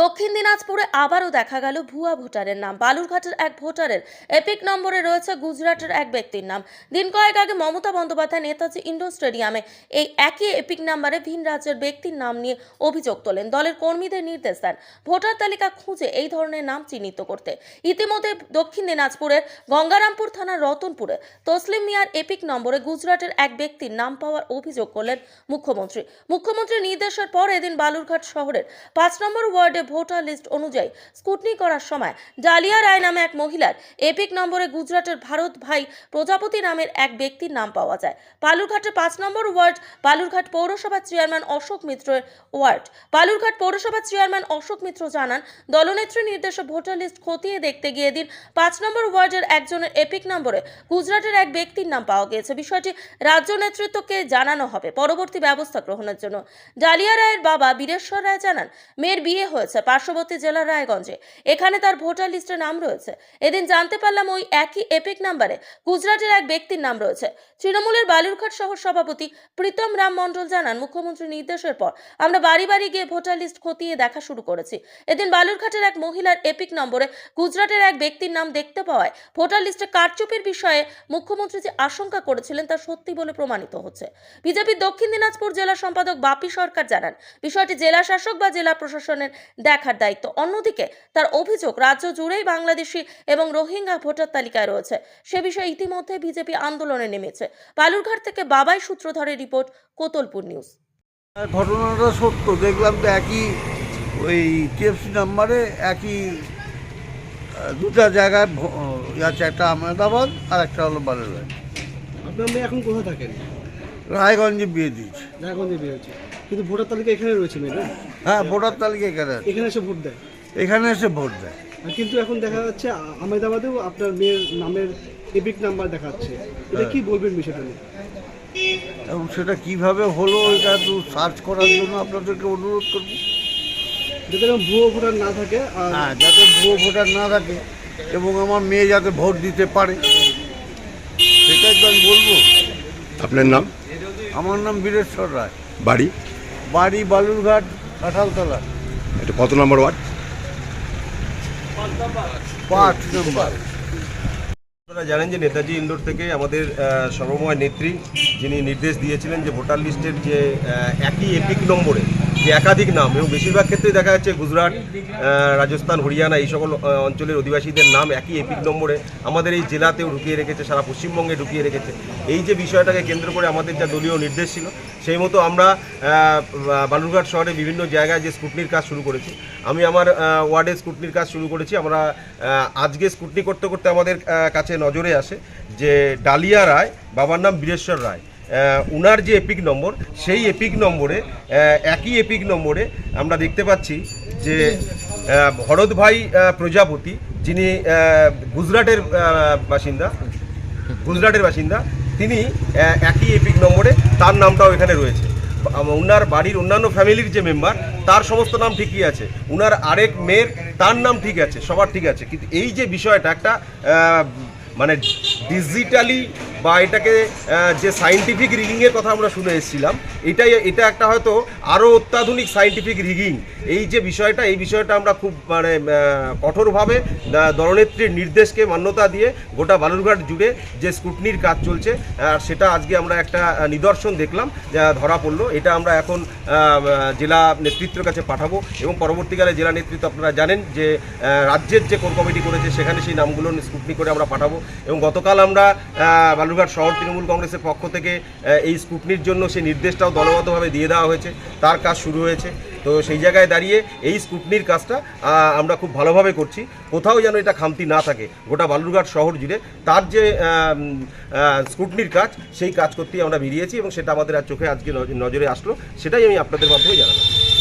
দক্ষিণ দিনাজপুরে আবারও দেখা গেল ভুয়া ভোটারের নাম। বালুরঘাটের এক ভোটারের এপিক নম্বরে রয়েছে গুজরাটের এক ব্যক্তির নাম। দিন কয়েক আগে মমতা বন্দ্যোপাধ্যায় নেতাজি ইন্ডোর স্টেডিয়ামে এই একই এপিক নাম্বারে ভিন রাজ্যের ব্যক্তির নাম নিয়ে অভিযোগ তোলেন। দলের কর্মীদের নির্দেশ দেন ভোটার তালিকা খুঁজে এই ধরনের নাম চিহ্নিত করতে। ইতিমধ্যে দক্ষিণ দিনাজপুরের গঙ্গারামপুর থানার রতনপুরে তসলিম মিয়ার এপিক নম্বরে গুজরাটের এক ব্যক্তির নাম পাওয়ার অভিযোগ করলেন মুখ্যমন্ত্রী। মুখ্যমন্ত্রীর নির্দেশের পর এদিন বালুরঘাট শহরের পাঁচ নম্বর ওয়ার্ডে ভোটার লিস্ট অনুযায়ী স্কুটনি করার সময় ডালিয়া রায় নামে এক মহিলার এপিক নম্বরে গুজরাটের ভারত ভাই প্রজাপতি নামের এক ব্যক্তির নাম পাওয়া যায়। বালুরঘাটের পাঁচ নম্বর ওয়ার্ড, বালুরঘাট পৌরসভার চেয়ারম্যান অশোক মিত্রের ওয়ার্ড। বালুরঘাট পৌরসভার চেয়ারম্যান অশোক মিত্র জানান, দলনেত্রী নির্দেশে ভোটার লিস্ট খতিয়ে দেখতে গিয়ে দিন পাঁচ নম্বর ওয়ার্ডের একজনের এপিক নম্বরে গুজরাটের এক ব্যক্তির নাম পাওয়া গিয়েছে। বিষয়টি রাজ্য নেতৃত্বকে জানানো হবে। পরবর্তী ব্যবস্থা গ্রহণের জন্য। ডালিয়া রায়ের বাবা বীরেশ্বর রায় জানান, মেয়ের বিয়ে হয়েছে। পার্শ্ববর্তী জেলার রায়গঞ্জে। এখানে তার ভোটার লিস্টে নাম রয়েছে। এদিন জানতে পারলাম ওই একই এপিক নাম্বারে গুজরাটের এক ব্যক্তির নাম রয়েছে। তৃণমূলের বালুরঘাট শহর সভাপতি প্রীতম রাম মণ্ডল জানান, মুখ্যমন্ত্রীর নির্দেশের পর আমরা বাড়ি বাড়ি গিয়ে ভোটার লিস্ট খতিয়ে দেখা শুরু করেছি। এদিন বালুরঘাটের এক মহিলার এপিক নম্বরে গুজরাটের এক ব্যক্তির নাম দেখতে পাওয়ায় ভোটার লিস্টে কারচুপির বিষয়ে মুখ্যমন্ত্রী যে আশঙ্কা করেছিলেন তা সত্যি বলে প্রমাণিত হচ্ছে। বিজেপির দক্ষিণ দিনাজপুর জেলা সম্পাদক বাপি সরকার জানান, বিষয়টি জেলা শাসক বা জেলা প্রশাসনের দেখার দায়িত্ব। অন্যদিকে তার অভিযোগ রাজ্য জুড়েই বাংলাদেশি এবং রোহিঙ্গা ভোটার তালিকায় রয়েছে। সে বিষয়ে ইতিমধ্যে বিজেপি আন্দোলনে নেমেছে। বালুরঘাট থেকে বাবাই সূত্রধরের রিপোর্ট কোতলপুর নিউজ। আর ঘটনাটা সত্য দেখলাম তো একই ওই টিএফসি নাম্বারে একই দুটা জায়গায় ইয়ে আছে একটা আহমেদাবাদ আর একটা হলো বালুরঘাট। আপনার মেয়ে এখন কোথায় থাকেন? রায়গঞ্জে বিয়ে দিয়েছে। রায়গঞ্জে বিয়ে হচ্ছে কিন্তু ভোটার তালিকা এখানে রয়েছে মেয়ে না? হ্যাঁ ভোটার তালিকা এখানে আছে। এখানে এসে ভোট দেয়? এখানে এসে ভোট দেয়। কিন্তু এখন দেখা যাচ্ছে আ- আহমেদাবাদেও আপনার মেয়ের নামের এপিক নাম্বার দেখাচ্ছে। এটা কি বলবেন বিষয়টা নিয়ে? এবং সেটা কীভাবে হলো এটা একটু সার্চ করার জন্য আপনাদেরকে অনুরোধ করব। যাতে এরকম ভুয়ো ভোটার না থাকে আর হ্যাঁ যাতে ভুয়ো ভোটার না থাকে এবং আমার মেয়ে যাতে ভোট দিতে পারে সেটাই তো আমি বলব। আপনার নাম? আমার নাম বীরেশ্বর রায়। বাড়ি? বাড়ি বালুরঘাট কাঁঠালতলা। এটা কত নম্বর ওয়ার্ড? পাঁচ নম্বর। আপনারা জানেন যে নেতাজি ইন্দোর থেকে আমাদের সর্বময় নেত্রী যিনি নির্দেশ দিয়েছিলেন যে ভোটার লিস্টের যে একই এপিক নম্বরে যে একাধিক নাম এবং বেশিরভাগ ক্ষেত্রেই দেখা যাচ্ছে গুজরাট রাজস্থান, হরিয়ানা এই সকল অঞ্চলের অধিবাসীদের নাম একই এপিক নম্বরে আমাদের এই জেলাতেও ঢুকিয়ে রেখেছে, সারা পশ্চিমবঙ্গে ঢুকিয়ে রেখেছে। এই যে বিষয়টাকে কেন্দ্র করে আমাদের যা দলীয় নির্দেশ ছিল, সেই মতো আমরা বালুরঘাট শহরে বিভিন্ন জায়গায় যে স্কুটনির কাজ শুরু করেছি, আমি আমার ওয়ার্ডে স্কুটনির কাজ শুরু করেছি। আমরা আজকে স্কুটনি করতে করতে আমাদের কাছে নজরে আসে যে ডালিয়া রায়, বাবার নাম বীরেশ্বর রায়। উনার যে এপিক নম্বর, সেই এপিক নম্বরে একই এপিক নম্বরে আমরা দেখতে পাচ্ছি যে ভরত ভাই প্রজাপতি, যিনি গুজরাটের বাসিন্দা গুজরাটের বাসিন্দা, তিনি একই এপিক নম্বরে তার নামটাও এখানে রয়েছে। ওনার বাড়ির অন্যান্য ফ্যামিলির যে মেম্বার, তার সমস্ত নাম ঠিকই আছে। উনার আরেক মেয়ের, তার নাম ঠিক আছে, সবার ঠিক আছে। কিন্তু এই যে বিষয়টা, একটা মানে ডিজিটালি বা এটাকে যে সাইন্টিফিক রিগিংয়ের কথা আমরা শুনে এসেছিলাম, এটাই, এটা একটা হয়তো আরও অত্যাধুনিক সাইন্টিফিক রিগিং এই যে বিষয়টা, এই বিষয়টা আমরা খুব মানে কঠোরভাবে দলনেত্রীর নির্দেশকে মান্যতা দিয়ে গোটা বালুরঘাট জুড়ে যে স্কুটনির কাজ চলছে, আর সেটা আজকে আমরা একটা নিদর্শন দেখলাম ধরা পড়ল। এটা আমরা এখন জেলা নেতৃত্বের কাছে পাঠাবো এবং পরবর্তীকালে জেলা নেতৃত্ব আপনারা জানেন যে রাজ্যের যে কোর কমিটি করেছে, সেখানে সেই নামগুলো স্কুটনি করে আমরা পাঠাবো। এবং গতকাল আমরা বালুরঘাট শহর তৃণমূল কংগ্রেসের পক্ষ থেকে এই স্কুটনির জন্য সেই নির্দেশটাও দলগতভাবে দিয়ে দেওয়া হয়েছে। তার কাজ শুরু হয়েছে। তো সেই জায়গায় দাঁড়িয়ে এই স্কুটনির কাজটা আমরা খুব ভালোভাবে করছি। কোথাও যেন এটা খামতি না থাকে। গোটা বালুরঘাট শহর জুড়ে তার যে স্কুটনির কাজ, সেই কাজ করতেই আমরা বেরিয়েছি এবং সেটা আমাদের আর চোখে আজকে নজরে আসলো। সেটাই আমি আপনাদের মাধ্যমে জানালাম।